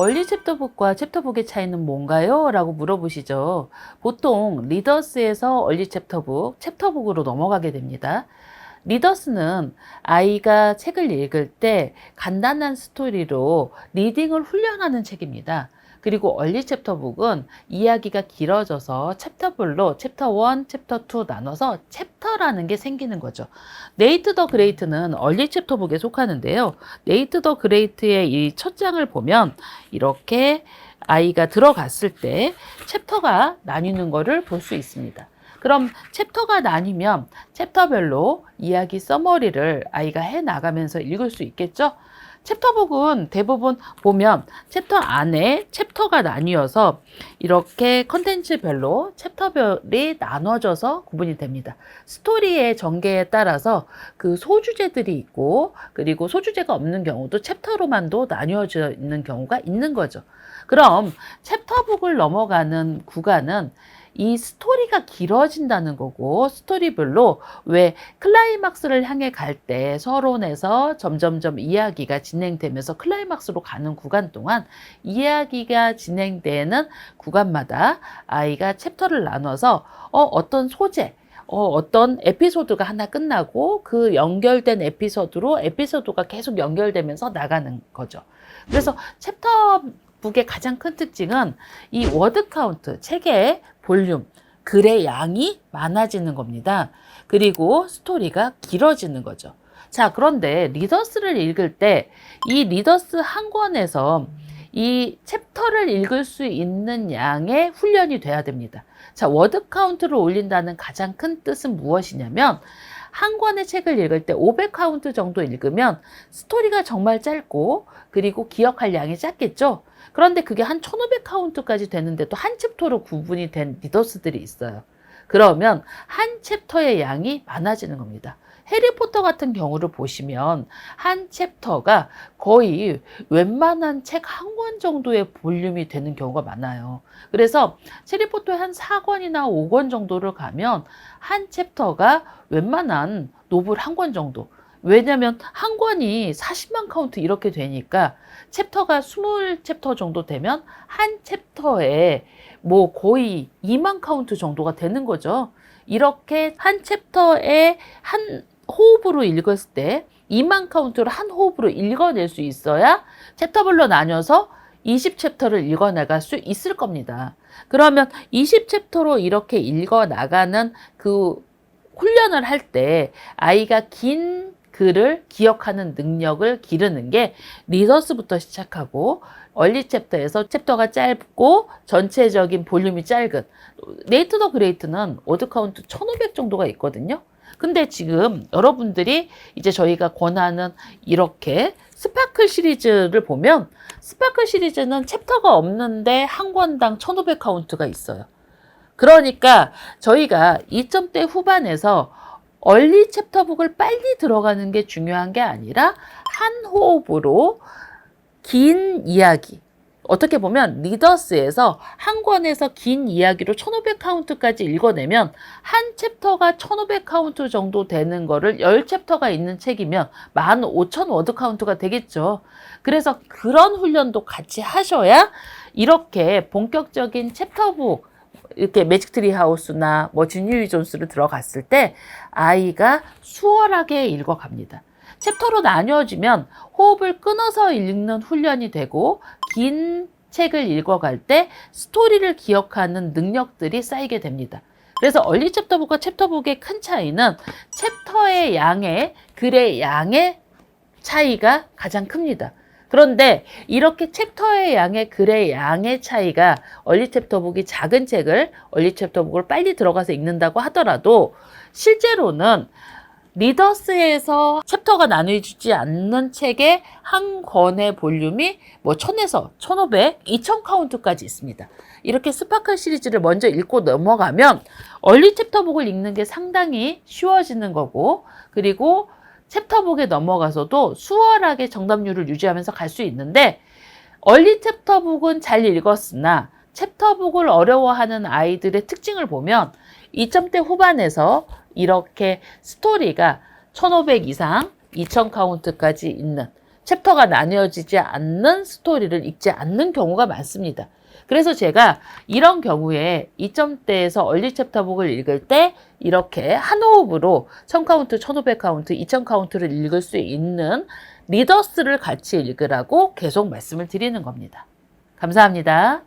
얼리 챕터북과 챕터북의 차이는 뭔가요? 라고 물어보시죠. 보통 리더스에서 얼리 챕터북, 챕터북으로 넘어가게 됩니다. 리더스는 아이가 책을 읽을 때 간단한 스토리로 리딩을 훈련하는 책입니다. 그리고 얼리 챕터북은 이야기가 길어져서 챕터별로 챕터 1, 챕터 2 나눠서 챕터라는 게 생기는 거죠. 네이트 더 그레이트는 얼리 챕터북에 속하는데요. 네이트 더 그레이트의 이 첫 장을 보면 이렇게 아이가 들어갔을 때 챕터가 나뉘는 거를 볼 수 있습니다. 그럼 챕터가 나뉘면 챕터별로 이야기 서머리를 아이가 해 나가면서 읽을 수 있겠죠? 챕터북은 대부분 보면 챕터 안에 챕터가 나뉘어서 이렇게 컨텐츠별로 챕터별이 나눠져서 구분이 됩니다. 스토리의 전개에 따라서 그 소주제들이 있고 그리고 소주제가 없는 경우도 챕터로만도 나뉘어져 있는 경우가 있는 거죠. 그럼 챕터북을 넘어가는 구간은 이 스토리가 길어진다는 거고 스토리별로 왜 클라이막스를 향해 갈 때 서론에서 점점점 이야기가 진행되면서 클라이막스로 가는 구간 동안 이야기가 진행되는 구간마다 아이가 챕터를 나눠서 어, 어떤 소재 어, 어떤 에피소드가 하나 끝나고 그 연결된 에피소드로 에피소드가 계속 연결되면서 나가는 거죠. 그래서 챕터 북의 가장 큰 특징은 이 워드 카운트, 책의 볼륨, 글의 양이 많아지는 겁니다. 그리고 스토리가 길어지는 거죠. 자, 그런데 리더스를 읽을 때 이 리더스 한 권에서 이 챕터를 읽을 수 있는 양의 훈련이 돼야 됩니다. 자, 워드 카운트를 올린다는 가장 큰 뜻은 무엇이냐면 한 권의 책을 읽을 때 500카운트 정도 읽으면 스토리가 정말 짧고 그리고 기억할 양이 작겠죠. 그런데 그게 한 1500카운트까지 되는데도 한 챕터로 구분이 된 리더스들이 있어요. 그러면 한 챕터의 양이 많아지는 겁니다. 해리포터 같은 경우를 보시면 한 챕터가 거의 웬만한 책 한 권 정도의 볼륨이 되는 경우가 많아요. 그래서 해리포터의 한 4권이나 5권 정도를 가면 한 챕터가 웬만한 노블 한 권 정도. 왜냐면 한 권이 40만 카운트 이렇게 되니까 챕터가 20챕터 정도 되면 한 챕터에 뭐 거의 2만 카운트 정도가 되는 거죠. 이렇게 한 챕터에 한 호흡으로 읽었을 때 2만 카운트를 한 호흡으로 읽어낼 수 있어야 챕터별로 나뉘어서 20챕터를 읽어나갈 수 있을 겁니다. 그러면 20챕터로 이렇게 읽어나가는 그 훈련을 할 때 아이가 긴 글을 기억하는 능력을 기르는 게 리더스부터 시작하고 얼리 챕터에서 챕터가 짧고 전체적인 볼륨이 짧은 네이트 더 그레이트는 워드 카운트 1500 정도가 있거든요. 근데 지금 여러분들이 이제 저희가 권하는 이렇게 스파클 시리즈를 보면 스파클 시리즈는 챕터가 없는데 한 권당 1500 카운트가 있어요. 그러니까 저희가 2점대 후반에서 얼리 챕터북을 빨리 들어가는 게 중요한 게 아니라 한 호흡으로 긴 이야기. 어떻게 보면 리더스에서 한 권에서 긴 이야기로 1500카운트까지 읽어내면 한 챕터가 1500카운트 정도 되는 거를 10챕터가 있는 책이면 15,000 워드 카운트가 되겠죠. 그래서 그런 훈련도 같이 하셔야 이렇게 본격적인 챕터북 이렇게 매직트리 하우스나 뭐 주니위 존스를 들어갔을 때 아이가 수월하게 읽어갑니다. 챕터로 나뉘어지면 호흡을 끊어서 읽는 훈련이 되고 긴 책을 읽어갈 때 스토리를 기억하는 능력들이 쌓이게 됩니다. 그래서 얼리 챕터북과 챕터북의 큰 차이는 챕터의 양의 글의 양의 차이가 가장 큽니다. 그런데 이렇게 챕터의 양의 글의 양의 차이가 얼리 챕터북이 작은 책을 얼리 챕터북을 빨리 들어가서 읽는다고 하더라도 실제로는 리더스에서 챕터가 나뉘어지지 않는 책의 한 권의 볼륨이 뭐 1000에서 1500, 2000 카운트까지 있습니다. 이렇게 스파클 시리즈를 먼저 읽고 넘어가면 얼리 챕터북을 읽는 게 상당히 쉬워지는 거고 그리고 챕터북에 넘어가서도 수월하게 정답률을 유지하면서 갈 수 있는데 얼리 챕터북은 잘 읽었으나 챕터북을 어려워하는 아이들의 특징을 보면 2점대 후반에서 이렇게 스토리가 1500 이상 2000 카운트까지 있는 챕터가 나뉘어지지 않는 스토리를 읽지 않는 경우가 많습니다. 그래서 제가 이런 경우에 2점대에서 얼리 챕터북을 읽을 때 이렇게 한 호흡으로 1000카운트, 1500카운트, 2000카운트를 읽을 수 있는 리더스를 같이 읽으라고 계속 말씀을 드리는 겁니다. 감사합니다.